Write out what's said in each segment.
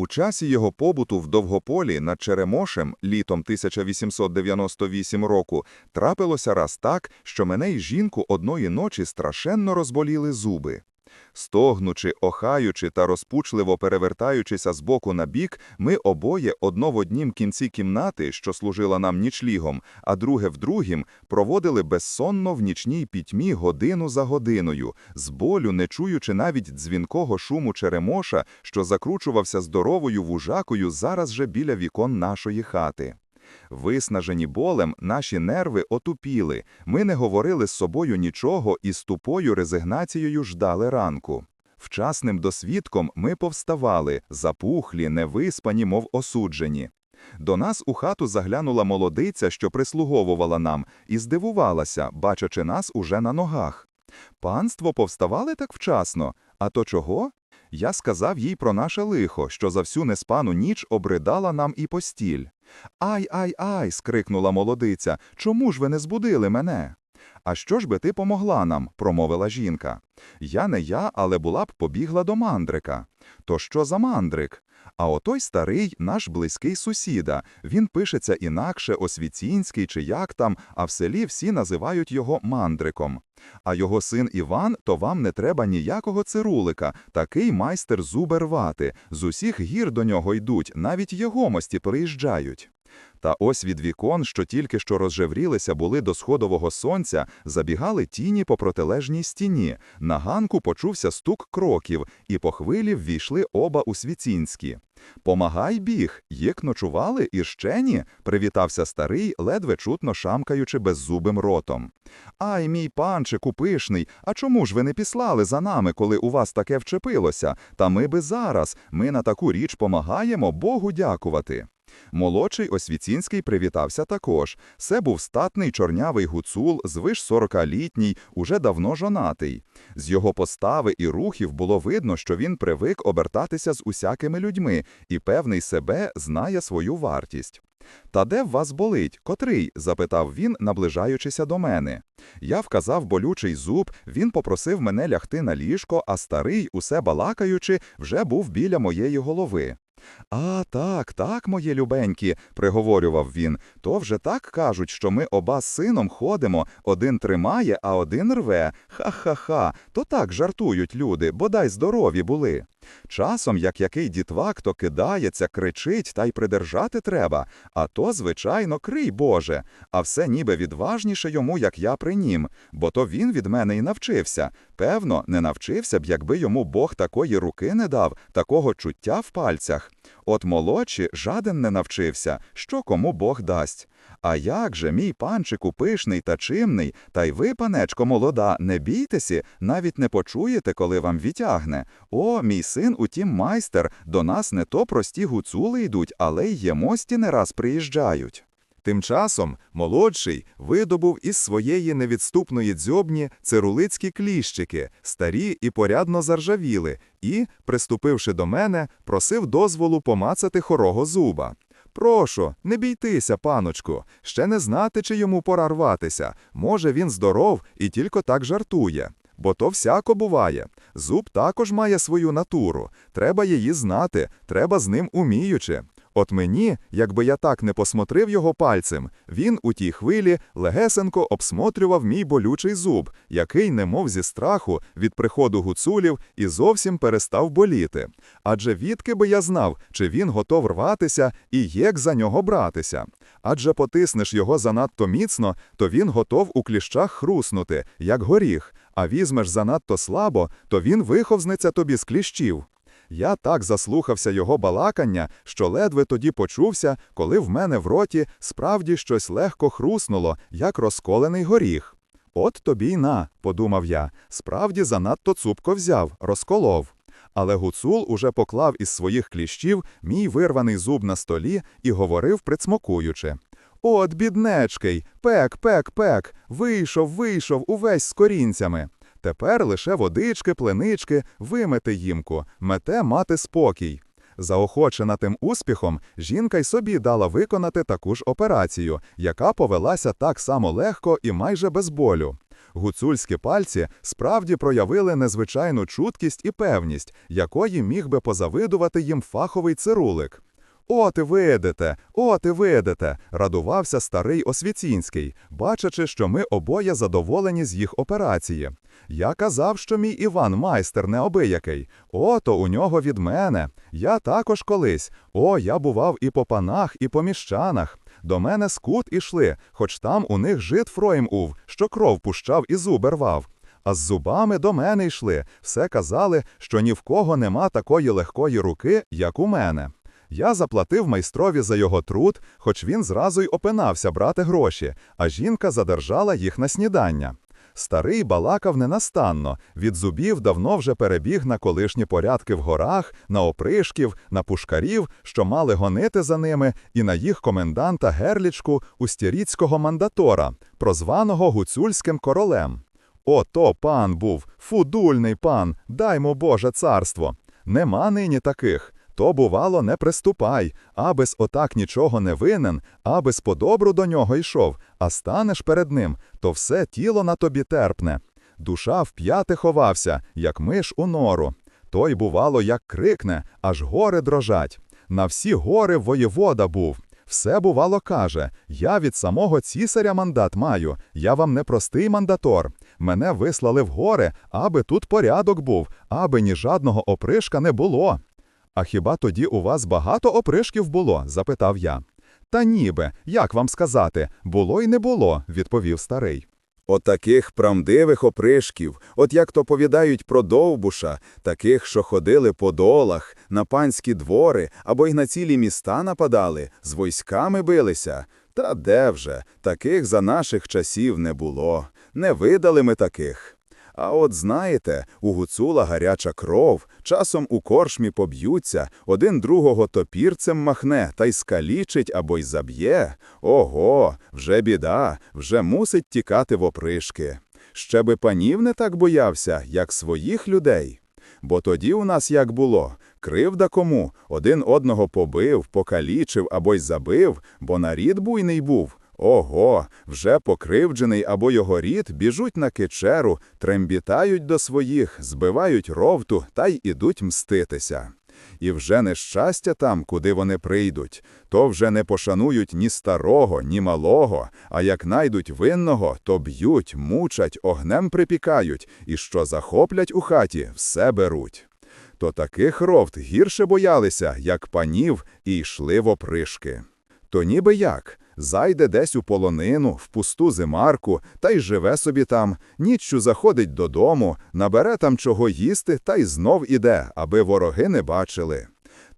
У часі його побуту в Довгополі над Черемошем літом 1898 року трапилося раз так, що мене й жінку одної ночі страшенно розболіли зуби. Стогнучи, охаючи та розпучливо перевертаючися з боку на бік, ми обоє одно в однім кінці кімнати, що служила нам нічлігом, а друге в другім, проводили безсонно в нічній пітьмі годину за годиною, з болю не чуючи навіть дзвінкого шуму черемоша, що закручувався здоровою вужакою зараз же біля вікон нашої хати. Виснажені болем, наші нерви отупіли. Ми не говорили з собою нічого і з тупою резигнацією ждали ранку. Вчасним досвідком ми повставали, запухлі, невиспані, мов осуджені. До нас у хату заглянула молодиця, що прислуговувала нам, і здивувалася, бачачи нас уже на ногах. Панство повставали так вчасно. А то чого? Я сказав їй про наше лихо, що за всю неспану ніч обридала нам і постіль. Ай, ай, ай. скрикнула молодиця. Чому ж ви не збудили мене? А що ж би ти помогла нам? промовила жінка. Я не я, але була б побігла до мандрика. То що за мандрик? А отой старий наш близький сусіда. Він пишеться інакше, освіцінський чи як там, а в селі всі називають його мандриком. А його син Іван, то вам не треба ніякого цирулика, такий майстер зуби рвати. З усіх гір до нього йдуть, навіть єгомості приїжджають. Та ось від вікон, що тільки що розжеврілися були до сходового сонця, забігали тіні по протилежній стіні. На ганку почувся стук кроків, і по хвилі ввійшли оба у Свіцінські. Помагай біг, їх ночували і ще ні, привітався старий, ледве чутно шамкаючи беззубим ротом. Ай, мій панче, купишний, а чому ж ви не післали за нами, коли у вас таке вчепилося? Та ми би зараз, ми на таку річ помагаємо Богу дякувати. Молодший Освіцінський привітався також. Це був статний чорнявий гуцул, звиш сорокалітній, уже давно жонатий. З його постави і рухів було видно, що він привик обертатися з усякими людьми і певний себе знає свою вартість. Та де в вас болить? Котрий? запитав він, наближаючися до мене. Я вказав болючий зуб, він попросив мене лягти на ліжко, а старий, усе балакаючи, вже був біля моєї голови. А, так, так, моє любенькі, приговорював він, то вже так кажуть, що ми оба з сином ходимо, один тримає, а один рве. Ха-ха-ха, то так жартують люди, бодай здорові були. Часом, як який дітвак, то кидається, кричить та й придержати треба, а то, звичайно, крий Боже, а все ніби відважніше йому, як я при нім, бо то він від мене і навчився. Певно, не навчився б, якби йому Бог такої руки не дав, такого чуття в пальцях. От молодші жаден не навчився, що кому Бог дасть. А як же, мій панчику пишний та чимний, та й ви, панечко молода, не бійтеся, навіть не почуєте, коли вам відтягне. О, мій син, утім, майстер, до нас не то прості гуцули йдуть, але й ємості не раз приїжджають. Тим часом молодший видобув із своєї невідступної дзьобні цирулицькі кліщики, старі і порядно заржавіли, і, приступивши до мене, просив дозволу помацати хорого зуба. Прошу, не бійтеся, паночку, ще не знати, чи йому пора рватися. Може, він здоров і тільки так жартує. Бо то всяко буває. Зуб також має свою натуру. Треба її знати, треба з ним уміючи. От мені, якби я так не посмотрив його пальцем, він у тій хвилі легесенько обсмотрював мій болючий зуб, який, немов зі страху, від приходу гуцулів і зовсім перестав боліти. Адже відки би я знав, чи він готов рватися і як за нього братися. Адже потиснеш його занадто міцно, то він готов у кліщах хруснути, як горіх, а візьмеш занадто слабо, то він виховзнеться тобі з кліщів. Я так заслухався його балакання, що ледве тоді почувся, коли в мене в роті справді щось легко хруснуло, як розколений горіх. От тобі й на, подумав я, справді занадто цупко взяв, розколов. Але гуцул уже поклав із своїх кліщів мій вирваний зуб на столі і говорив, прицмокуючи. От, біднечкий, пек, пек, пек, вийшов, вийшов увесь з корінцями. Тепер лише водички, пленички, вимити їмку, мете мати спокій. Заохочена тим успіхом, жінка й собі дала виконати таку ж операцію, яка повелася так само легко і майже без болю. Гуцульські пальці справді проявили незвичайну чуткість і певність, якої міг би позавидувати їм фаховий цирулик. От і видите, от і видите, радувався старий Освіцінський, бачачи, що ми обоє задоволені з їх операції. Я казав, що мій Іван майстер необиякий. Ото у нього від мене. Я також колись. О, я бував і по панах, і по міщанах. До мене скут ішли, хоч там у них жит Фроїм ув, що кров пущав і зуби рвав. А з зубами до мене йшли, все казали, що ні в кого нема такої легкої руки, як у мене. Я заплатив майстрові за його труд, хоч він зразу й опинався брати гроші, а жінка задержала їх на снідання. Старий балакав ненастанно, від зубів давно вже перебіг на колишні порядки в горах, на опришків, на пушкарів, що мали гонити за ними, і на їх коменданта Герлічку устіріцького мандатора, прозваного гуцульським королем. Ото пан був, фудульний пан, даймо Боже царство. Нема нині таких. То, бувало, не приступай, абис отак нічого не винен, абис по добру до нього йшов, а станеш перед ним, то все тіло на тобі терпне. Душа вп'яти ховався, як миш у нору. Той, бувало, як крикне, аж гори дрожать. На всі гори воєвода був. Все, бувало, каже: Я від самого цісаря мандат маю, я вам не простий мандатор. Мене вислали в гори, аби тут порядок був, аби ні жадного опришка не було. А хіба тоді у вас багато опришків було? запитав я. Та ніби, як вам сказати, було й не було, відповів старий. Отаких правдивих опришків, от як то повідають про Довбуша, таких, що ходили по долах, на панські двори або й на цілі міста нападали, з войсками билися. Та де вже, таких за наших часів не було. Не видали ми таких. А от знаєте, у гуцула гаряча кров, часом у коршмі поб'ються, один другого топірцем махне та й скалічить або й заб'є. Ого, вже біда, вже мусить тікати в опришки. Ще би панів не так боявся, як своїх людей. Бо тоді у нас як було кривда кому, один одного побив, покалічив або й забив, бо нарід буйний був. Ого, вже покривджений або його рід біжуть на кичеру, трембітають до своїх, збивають ровту та й ідуть мститися. І вже нещастя там, куди вони прийдуть, то вже не пошанують ні старого, ні малого, а як найдуть винного, то б'ють, мучать, огнем припікають, і що захоплять у хаті, все беруть. То таких ровт гірше боялися, як панів, і йшли в опришки. То ніби як зайде десь у полонину, в пусту зимарку, та й живе собі там, ніччю заходить додому, набере там чого їсти та й знов іде, аби вороги не бачили.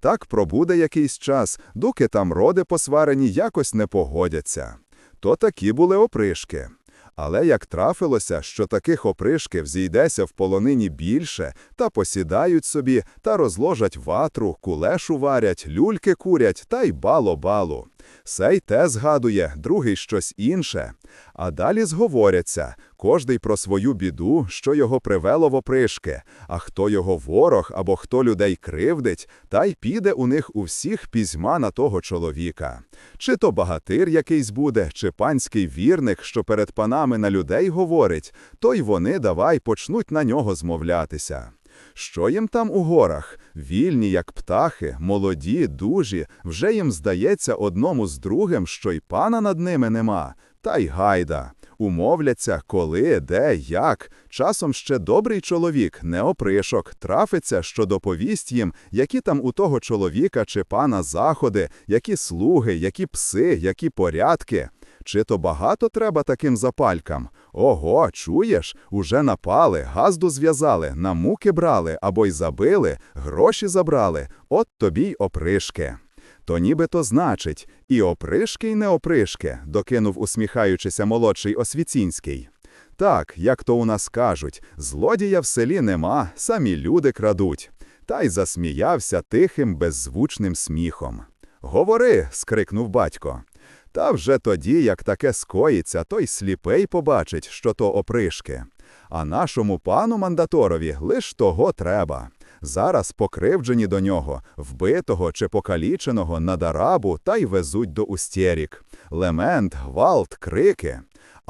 Так пробуде якийсь час, доки там роди посварені якось не погодяться. То такі були опришки. Але як трафилося, що таких опришків зійдеся в полонині більше, та посідають собі, та розложать ватру, кулешу варять, люльки курять, та й бало-балу. Сей те згадує, другий щось інше. А далі зговоряться, кожний про свою біду, що його привело в опришки, а хто його ворог або хто людей кривдить, та й піде у них у всіх пізьма на того чоловіка. Чи то багатир якийсь буде, чи панський вірник, що перед панами на людей говорить, то й вони давай почнуть на нього змовлятися. Що їм там у горах? Вільні, як птахи, молоді, дужі, вже їм здається одному з другим, що й пана над ними нема. Та й гайда. Умовляться, коли, де, як. Часом ще добрий чоловік, не опришок, трафиться, що доповість їм, які там у того чоловіка чи пана заходи, які слуги, які пси, які порядки. Чи то багато треба таким запалькам? Ого, чуєш, уже напали, газду зв'язали, на муки брали або й забили, гроші забрали, от тобі й опришки. То ніби то значить, і опришки, й не опришки, докинув усміхаючися молодший Освіцінський. Так, як то у нас кажуть, злодія в селі нема, самі люди крадуть. Та й засміявся тихим, беззвучним сміхом. Говори, скрикнув батько. Та вже тоді, як таке скоїться, той сліпий побачить, що то опришки. А нашому пану мандаторові лиш того треба. Зараз покривджені до нього, вбитого чи покаліченого на дарабу та й везуть до устєрік. Лемент, гвалт, крики.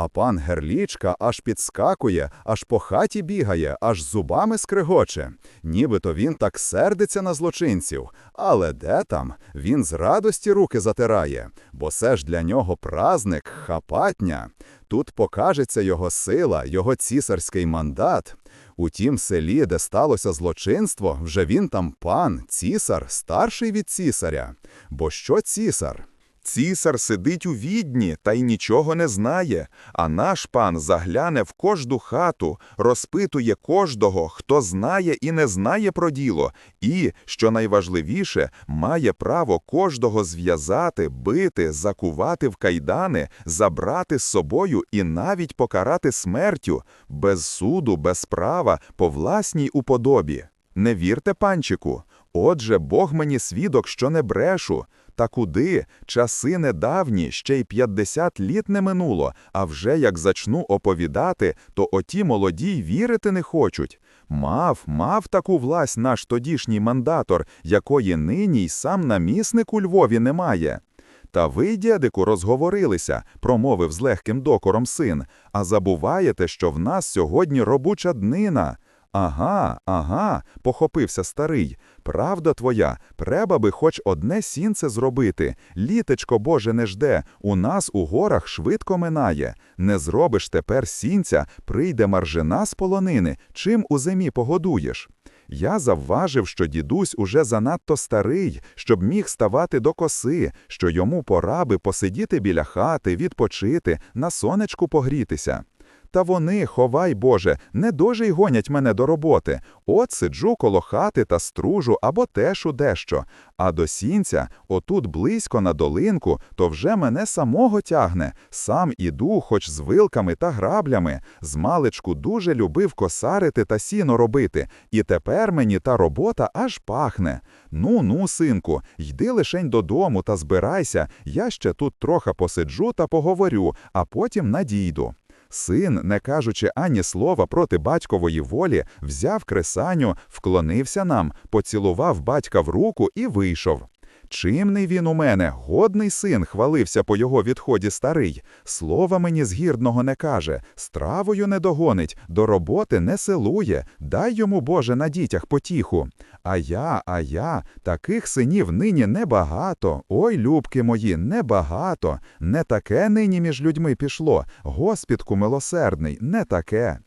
А пан Герлічка аж підскакує, аж по хаті бігає, аж зубами скригоче. Нібито він так сердиться на злочинців. Але де там? Він з радості руки затирає, бо це ж для нього празник, хапатня. Тут покажеться його сила, його цісарський мандат. У тім селі, де сталося злочинство, вже він там пан, цісар, старший від цісаря. Бо що цісар? Цісар сидить у відні та й нічого не знає, а наш пан загляне в кожну хату, розпитує кожного, хто знає і не знає про діло, і, що найважливіше, має право кожного зв'язати, бити, закувати в кайдани, забрати з собою і навіть покарати смертю, без суду, без права, по власній уподобі. Не вірте, панчику. Отже, Бог мені свідок, що не брешу. Та куди? Часи недавні, ще й 50 літ не минуло, а вже як зачну оповідати, то оті молоді й вірити не хочуть. Мав, мав таку власть наш тодішній мандатор, якої нині й сам намісник у Львові немає. Та ви, дядику, розговорилися, промовив з легким докором син, а забуваєте, що в нас сьогодні робоча днина. Ага, ага, похопився старий. Правда твоя, треба би хоч одне сінце зробити. Літечко Боже не жде, у нас у горах швидко минає. Не зробиш тепер сінця, прийде маржина з полонини, чим у зимі погодуєш. Я завважив, що дідусь уже занадто старий, щоб міг ставати до коси, що йому пора би посидіти біля хати, відпочити, на сонечку погрітися. Та вони, ховай Боже, не дуже й гонять мене до роботи. От сиджу коло хати та стружу або тешу дещо. А до сінця, отут близько на долинку, то вже мене самого тягне. Сам іду, хоч з вилками та граблями. Змалечку дуже любив косарити та сіно робити, і тепер мені та робота аж пахне. Ну, ну, синку, йди лишень додому та збирайся, я ще тут трохи посиджу та поговорю, а потім надійду. Син, не кажучи ані слова проти батькової волі, взяв кресаню, вклонився нам, поцілував батька в руку і вийшов. Чимний він у мене, годний син, хвалився по його відході старий. Слова мені згірного не каже, стравою не догонить, до роботи не силує, дай йому, Боже, на дітях потіху. А я, а я, таких синів нині небагато. Ой, любки мої, небагато. Не таке нині між людьми пішло. Госпідку милосердний, не таке.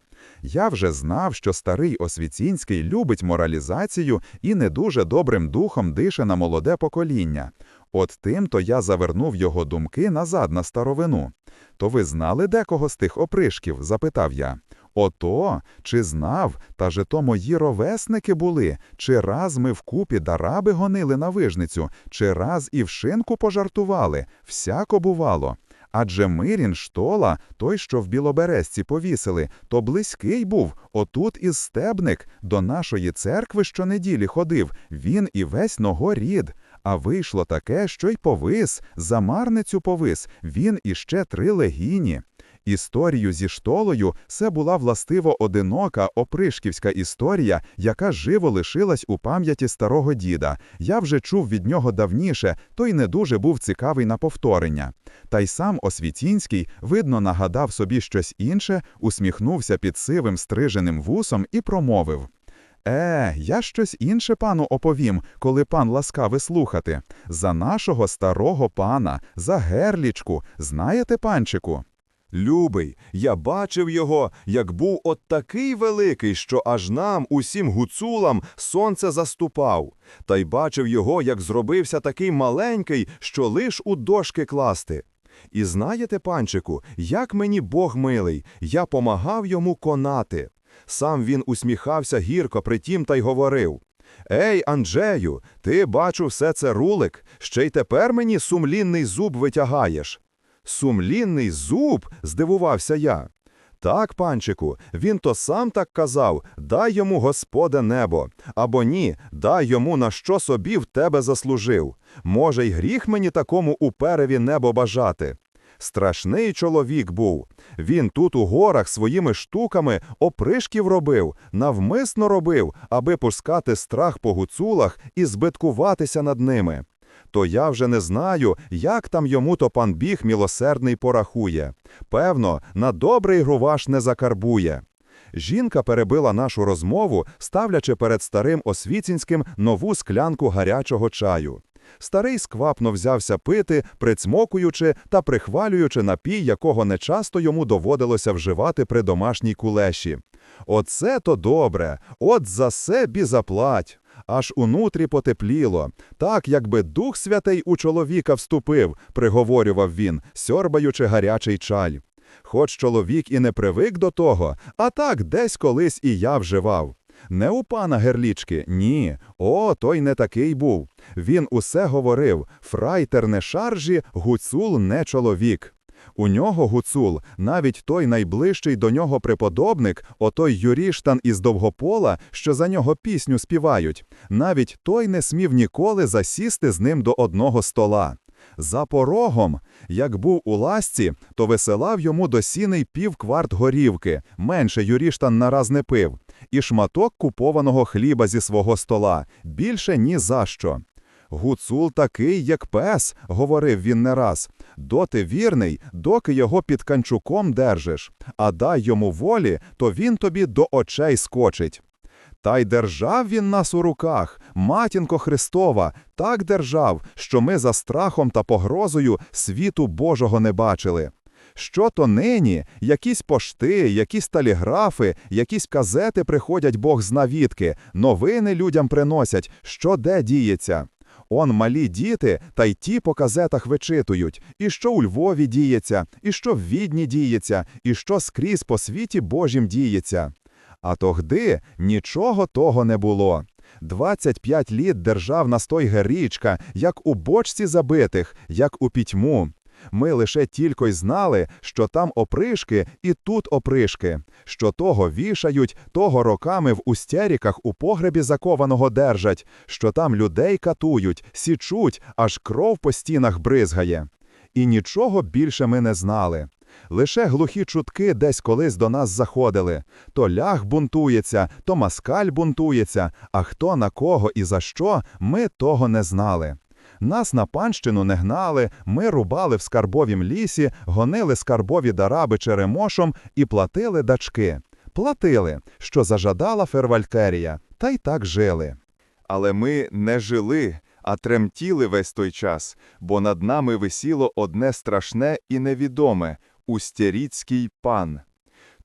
Я вже знав, що старий Освіцінський любить моралізацію і не дуже добрим духом дише на молоде покоління. От тим-то я завернув його думки назад на старовину. То ви знали декого з тих опришків? запитав я. Ото, чи знав, та же то мої ровесники були, чи раз ми вкупі дараби гонили на вижницю, чи раз і в шинку пожартували, всяко бувало. Адже Мирін Штола, той, що в Білоберезці повісили, то близький був, отут із стебник, до нашої церкви щонеділі ходив, він і весь ногорід. А вийшло таке, що й повис, за марницю повис, він іще три легіні. Історію зі штолою це була властиво одинока опришківська історія, яка живо лишилась у пам'яті старого діда. Я вже чув від нього давніше, той не дуже був цікавий на повторення. Та й сам Освітінський, видно, нагадав собі щось інше, усміхнувся під сивим стриженим вусом і промовив. Е, я щось інше пану оповім, коли пан ласкавий слухати. За нашого старого пана, за герлічку, знаєте, панчику? Любий, я бачив його, як був от такий великий, що аж нам, усім гуцулам, сонце заступав. Та й бачив його, як зробився такий маленький, що лиш у дошки класти. І знаєте, панчику, як мені Бог милий, я помагав йому конати. Сам він усміхався гірко притім та й говорив. Ей, Анджею, ти, бачу, все це рулик, ще й тепер мені сумлінний зуб витягаєш. Сумлінний зуб? здивувався я. Так, панчику, він то сам так казав дай йому Господе небо, або ні, дай йому на що собі в тебе заслужив. Може, й гріх мені такому упереві небо бажати. Страшний чоловік був. Він тут у горах своїми штуками опришків робив, навмисно робив, аби пускати страх по гуцулах і збиткуватися над ними. То я вже не знаю, як там йому то пан біг мілосердний порахує. Певно, на добрий груваш не закарбує. Жінка перебила нашу розмову, ставлячи перед старим Освіцінським нову склянку гарячого чаю. Старий сквапно взявся пити, прицмокуючи та прихвалюючи напій, якого нечасто йому доводилося вживати при домашній кулеші. Оце то добре, от за себі заплать. Аж унутрі потепліло, так, якби Дух Святий у чоловіка вступив, приговорював він, сьорбаючи гарячий чаль. Хоч чоловік і не привик до того, а так десь колись і я вживав. Не у пана Герлічки, ні. О, той не такий був. Він усе говорив: фрайтер не шаржі, гуцул не чоловік. У нього гуцул, навіть той найближчий до нього преподобник, отой Юріштан із Довгопола, що за нього пісню співають, навіть той не смів ніколи засісти з ним до одного стола. За порогом, як був у ласці, то висилав йому до сіней пів горівки, менше Юріштан нараз не пив, і шматок купованого хліба зі свого стола, більше ні за що. Гуцул такий, як пес, говорив він не раз. Доти вірний, доки його під канчуком держиш, а дай йому волі, то він тобі до очей скочить. Та й держав він нас у руках, матінко Христова, так держав, що ми за страхом та погрозою світу Божого не бачили. Що то нині, якісь пошти, якісь телеграфи, якісь казети приходять Бог знавідки, новини людям приносять, що де діється. Он малі діти, та й ті по казетах вичитують, і що у Львові діється, і що в Відні діється, і що скрізь по світі Божім діється. А тогди нічого того не було. 25 літ держав настой Герічка, як у бочці забитих, як у пітьму. Ми лише тільки й знали, що там опришки і тут опришки, що того вішають, того роками в устяріках у погребі закованого держать, що там людей катують, січуть, аж кров по стінах бризгає. І нічого більше ми не знали. Лише глухі чутки десь колись до нас заходили. То ляг бунтується, то маскаль бунтується, а хто на кого і за що, ми того не знали. Нас на панщину не гнали, ми рубали в скарбовім лісі, гонили скарбові дараби черемошом і платили дачки. Платили, що зажадала фервальтерія, та й так жили. Але ми не жили, а тремтіли весь той час, бо над нами висіло одне страшне і невідоме устяріцький пан.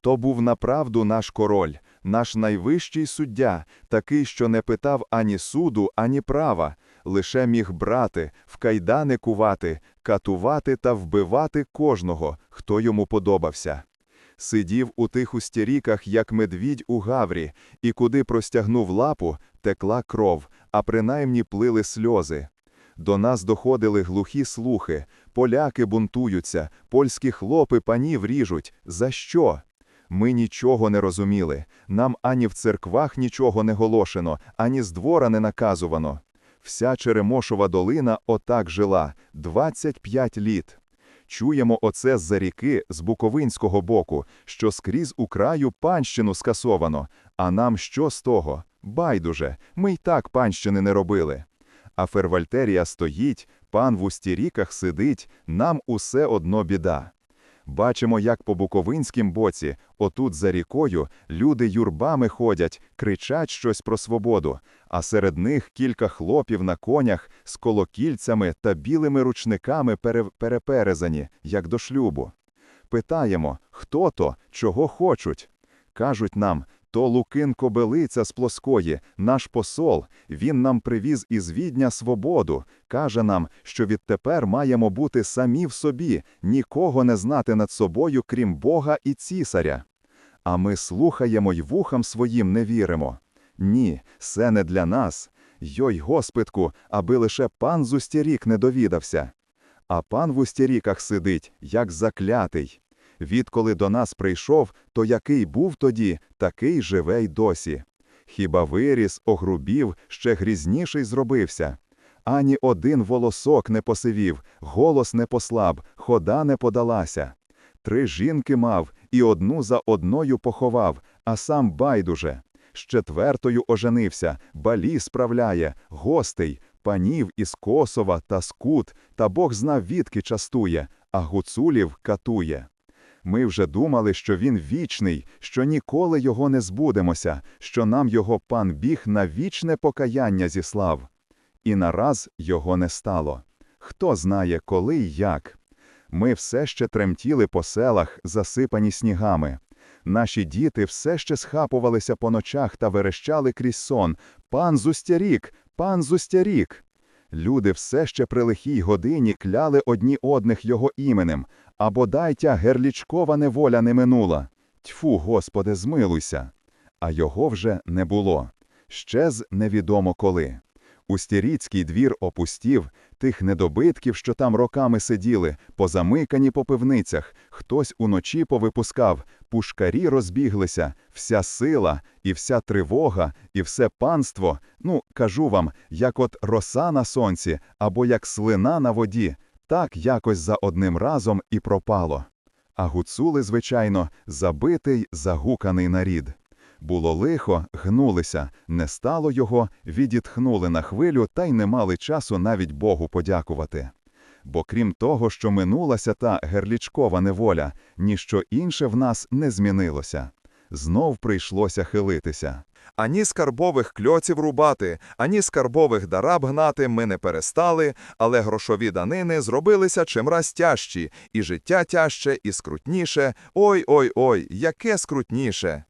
То був направду наш король, наш найвищий суддя, такий, що не питав ані суду, ані права, лише міг брати, в кайдани кувати, катувати та вбивати кожного, хто йому подобався. Сидів у тих устяріках, як медвідь у гаврі, і куди простягнув лапу, текла кров, а принаймні плили сльози. До нас доходили глухі слухи, поляки бунтуються, польські хлопи панів ріжуть. За що? Ми нічого не розуміли, нам ані в церквах нічого не голошено, ані з двора не наказувано. Вся Черемошова долина отак жила 25 літ. Чуємо оце з-за ріки, з Буковинського боку, що скрізь у краю панщину скасовано, а нам що з того? Байдуже, ми й так панщини не робили. А Фервальтерія стоїть, пан в устіріках сидить, нам усе одно біда. Бачимо, як по буковинськім боці, отут за рікою, люди юрбами ходять, кричать щось про свободу, а серед них кілька хлопів на конях з колокільцями та білими ручниками пере... переперезані, як до шлюбу. Питаємо, хто то, чого хочуть. Кажуть нам, то Лукин Кобилиця з Плоскої, наш посол, він нам привіз із Відня свободу, каже нам, що відтепер маємо бути самі в собі, нікого не знати над собою, крім Бога і цісаря. А ми слухаємо й вухам своїм не віримо. Ні, це не для нас. Йой, Господку, аби лише пан з не довідався. А пан в Устяріках сидить, як заклятий. Відколи до нас прийшов, то який був тоді, такий живе й досі. Хіба виріс, огрубів, ще грізніший зробився. Ані один волосок не посивів, голос не послаб, хода не подалася. Три жінки мав і одну за одною поховав, а сам байдуже. З четвертою оженився, балі справляє, гостей, панів із Косова та Скут, та Бог знав відки частує, а гуцулів катує. Ми вже думали, що він вічний, що ніколи його не збудемося, що нам його пан біг на вічне покаяння зіслав. І нараз його не стало. Хто знає, коли й як. Ми все ще тремтіли по селах, засипані снігами. Наші діти все ще схапувалися по ночах та верещали крізь сон «Пан Зустярік! Пан Зустярік!» Люди все ще при лихій годині кляли одні одних його іменем, а бодай тя герлічкова неволя не минула. Тьфу, Господи, змилуйся! А його вже не було. Щез невідомо коли. Устіріцький двір опустів, тих недобитків, що там роками сиділи, позамикані по пивницях, хтось уночі повипускав, пушкарі розбіглися, вся сила, і вся тривога, і все панство, ну, кажу вам, як от роса на сонці, або як слина на воді, так якось за одним разом і пропало. А гуцули, звичайно, забитий, загуканий нарід. Було лихо, гнулися, не стало його, відітхнули на хвилю та й не мали часу навіть Богу подякувати. Бо крім того, що минулася та герлічкова неволя, ніщо інше в нас не змінилося. Знов прийшлося хилитися. Ані скарбових кльоців рубати, ані скарбових дараб гнати ми не перестали, але грошові данини зробилися чимраз тяжчі, і життя тяжче, і скрутніше. Ой-ой-ой, яке скрутніше.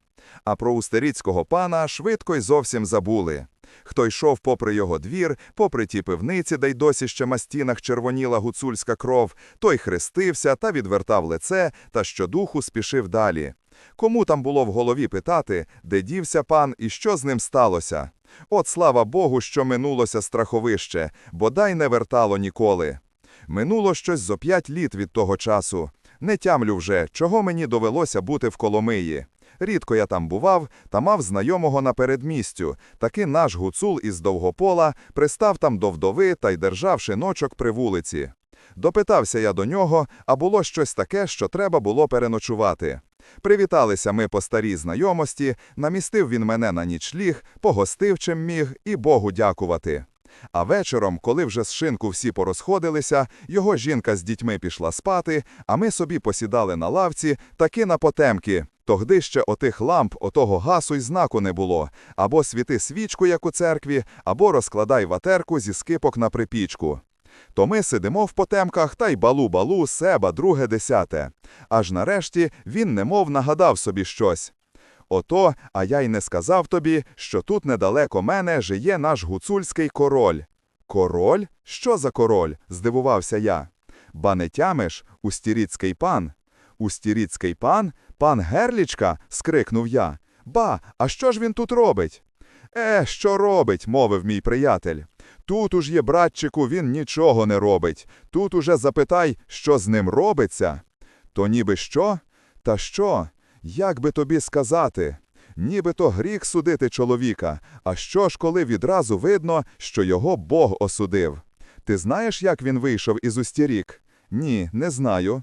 А про устеріцького пана швидко й зовсім забули. Хто йшов попри його двір, попри ті пивниці, де й досі ще на стінах червоніла гуцульська кров, той хрестився та відвертав лице та щодуху спішив далі. Кому там було в голові питати, де дівся пан і що з ним сталося? От слава Богу, що минулося страховище, бодай не вертало ніколи. Минуло щось зо п'ять літ від того часу. Не тямлю вже, чого мені довелося бути в Коломиї. Рідко я там бував та мав знайомого на передмістю. Таки наш гуцул із Довгопола пристав там до вдови та й держав шиночок при вулиці. Допитався я до нього, а було щось таке, що треба було переночувати. Привіталися ми по старій знайомості, намістив він мене на нічліг, погостив чим міг і Богу дякувати. А вечором, коли вже з шинку всі порозходилися, його жінка з дітьми пішла спати, а ми собі посідали на лавці, таки на потемки. Тогди ще отих ламп, отого гасу й знаку не було. Або світи свічку, як у церкві, або розкладай ватерку зі скипок на припічку. То ми сидимо в потемках та й балу-балу, себа, друге десяте. Аж нарешті він немов нагадав собі щось. Ото, а я й не сказав тобі, що тут недалеко мене жиє наш гуцульський король. Король? Що за король? здивувався я. Ба не тямиш, устіріцький пан. Устіріцький пан? Пан Герлічка? скрикнув я. Ба, а що ж він тут робить? Е, що робить, мовив мій приятель. Тут уж є, братчику, він нічого не робить. Тут уже запитай, що з ним робиться. То ніби що? Та що? Як би тобі сказати? Нібито гріх судити чоловіка, а що ж, коли відразу видно, що його Бог осудив? Ти знаєш, як він вийшов із устірік? Ні, не знаю.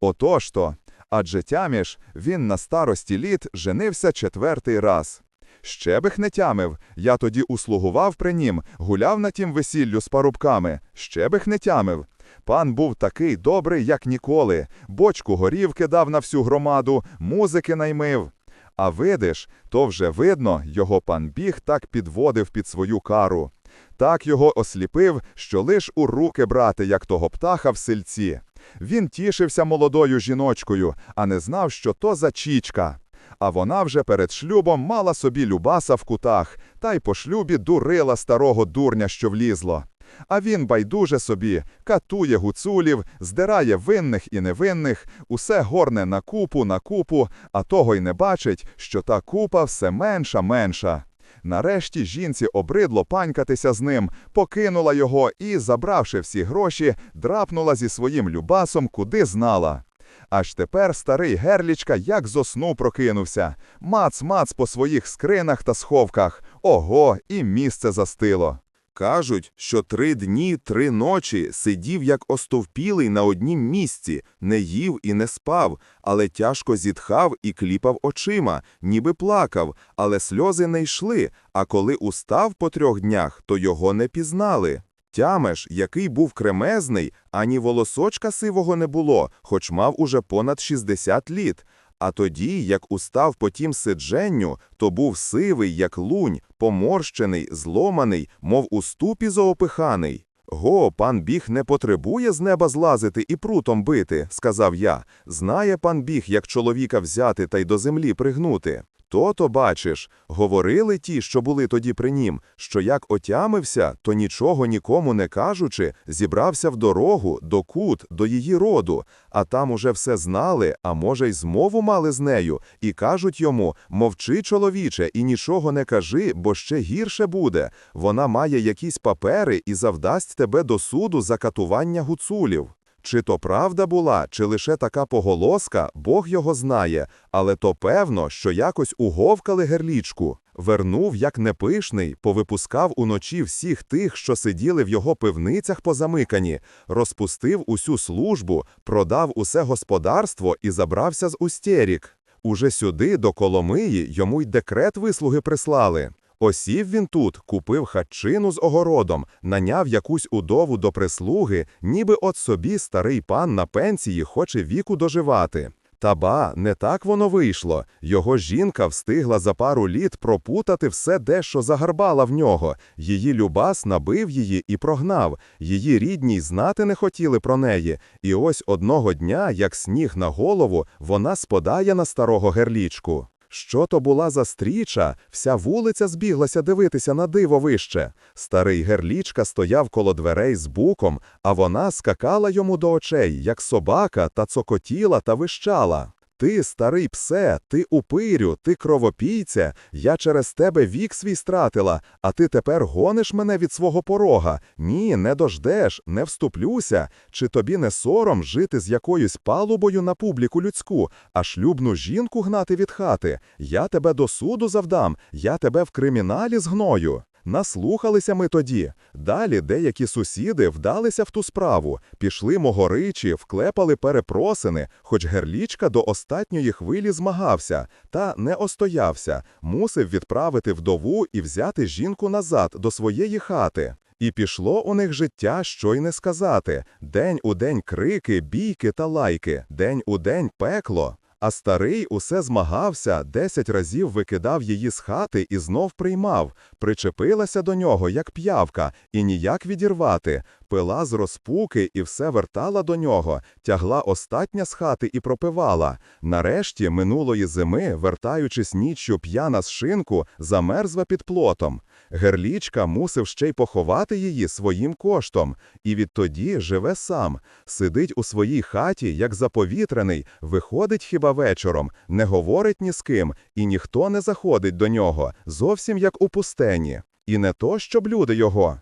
Отож то, адже тяміш, він на старості літ женився четвертий раз. Ще бих не тямив, я тоді услугував при нім, гуляв на тім весіллю з парубками, ще бих не тямив. Пан був такий добрий, як ніколи, бочку горівки дав на всю громаду, музики наймив. А видиш, то вже видно, його пан біг так підводив під свою кару. Так його осліпив, що лиш у руки брати, як того птаха в сельці. Він тішився молодою жіночкою, а не знав, що то за чічка. А вона вже перед шлюбом мала собі любаса в кутах, та й по шлюбі дурила старого дурня, що влізло. А він байдуже собі, катує гуцулів, здирає винних і невинних, усе горне на купу, на купу, а того й не бачить, що та купа все менша менша. Нарешті жінці обридло панькатися з ним, покинула його і, забравши всі гроші, драпнула зі своїм любасом, куди знала. Аж тепер старий Герлічка як зо сну прокинувся. Мац-мац по своїх скринах та сховках. Ого, і місце застило. Кажуть, що три дні, три ночі сидів як остовпілий на однім місці, не їв і не спав, але тяжко зітхав і кліпав очима, ніби плакав, але сльози не йшли, а коли устав по трьох днях, то його не пізнали. Тямеш, який був кремезний, ані волосочка сивого не було, хоч мав уже понад 60 літ. А тоді, як устав по тім сидженню, то був сивий, як лунь, поморщений, зломаний, мов у ступі зоопиханий. Го, пан біг не потребує з неба злазити і прутом бити, сказав я. Знає пан біг, як чоловіка взяти та й до землі пригнути. То-то бачиш, говорили ті, що були тоді при нім, що як отямився, то нічого нікому не кажучи, зібрався в дорогу, до кут, до її роду, а там уже все знали, а може й змову мали з нею, і кажуть йому: мовчи, чоловіче, і нічого не кажи, бо ще гірше буде. Вона має якісь папери і завдасть тебе до суду за катування гуцулів. Чи то правда була, чи лише така поголоска, Бог його знає, але то певно, що якось уговкали герлічку. Вернув, як непишний, повипускав уночі всіх тих, що сиділи в його пивницях позамикані, розпустив усю службу, продав усе господарство і забрався з устєрік. Уже сюди, до Коломиї, йому й декрет вислуги прислали. Осів він тут, купив хатчину з огородом, наняв якусь удову до прислуги, ніби от собі старий пан на пенсії хоче віку доживати. Та ба, не так воно вийшло. Його жінка встигла за пару літ пропутати все дещо загарбала в нього. Її любас набив її і прогнав. Її рідні знати не хотіли про неї. І ось одного дня, як сніг на голову, вона спадає на старого герлічку. Що то була за стріча, вся вулиця збіглася дивитися на диво вище. Старий герлічка стояв коло дверей з буком, а вона скакала йому до очей, як собака, та цокотіла та вищала. Ти, старий псе, ти упирю, ти кровопійця, я через тебе вік свій стратила, а ти тепер гониш мене від свого порога. Ні, не дождеш, не вступлюся. Чи тобі не сором жити з якоюсь палубою на публіку людську, а шлюбну жінку гнати від хати? Я тебе до суду завдам, я тебе в криміналі згною. Наслухалися ми тоді. Далі деякі сусіди вдалися в ту справу, пішли могоричі, вклепали перепросини, хоч герлічка до остатньої хвилі змагався, та не остоявся, мусив відправити вдову і взяти жінку назад до своєї хати. І пішло у них життя, що й не сказати. День у день крики, бійки та лайки, день у день пекло. А старий усе змагався, десять разів викидав її з хати і знов приймав, причепилася до нього, як п'явка, і ніяк відірвати, пила з розпуки і все вертала до нього, тягла остатня з хати і пропивала. Нарешті, минулої зими, вертаючись ніччю п'яна з шинку, замерзла під плотом. Герлічка мусив ще й поховати її своїм коштом, і відтоді живе сам, сидить у своїй хаті, як заповітрений, виходить хіба вечором, не говорить ні з ким, і ніхто не заходить до нього, зовсім як у пустені. І не то, щоб люди його.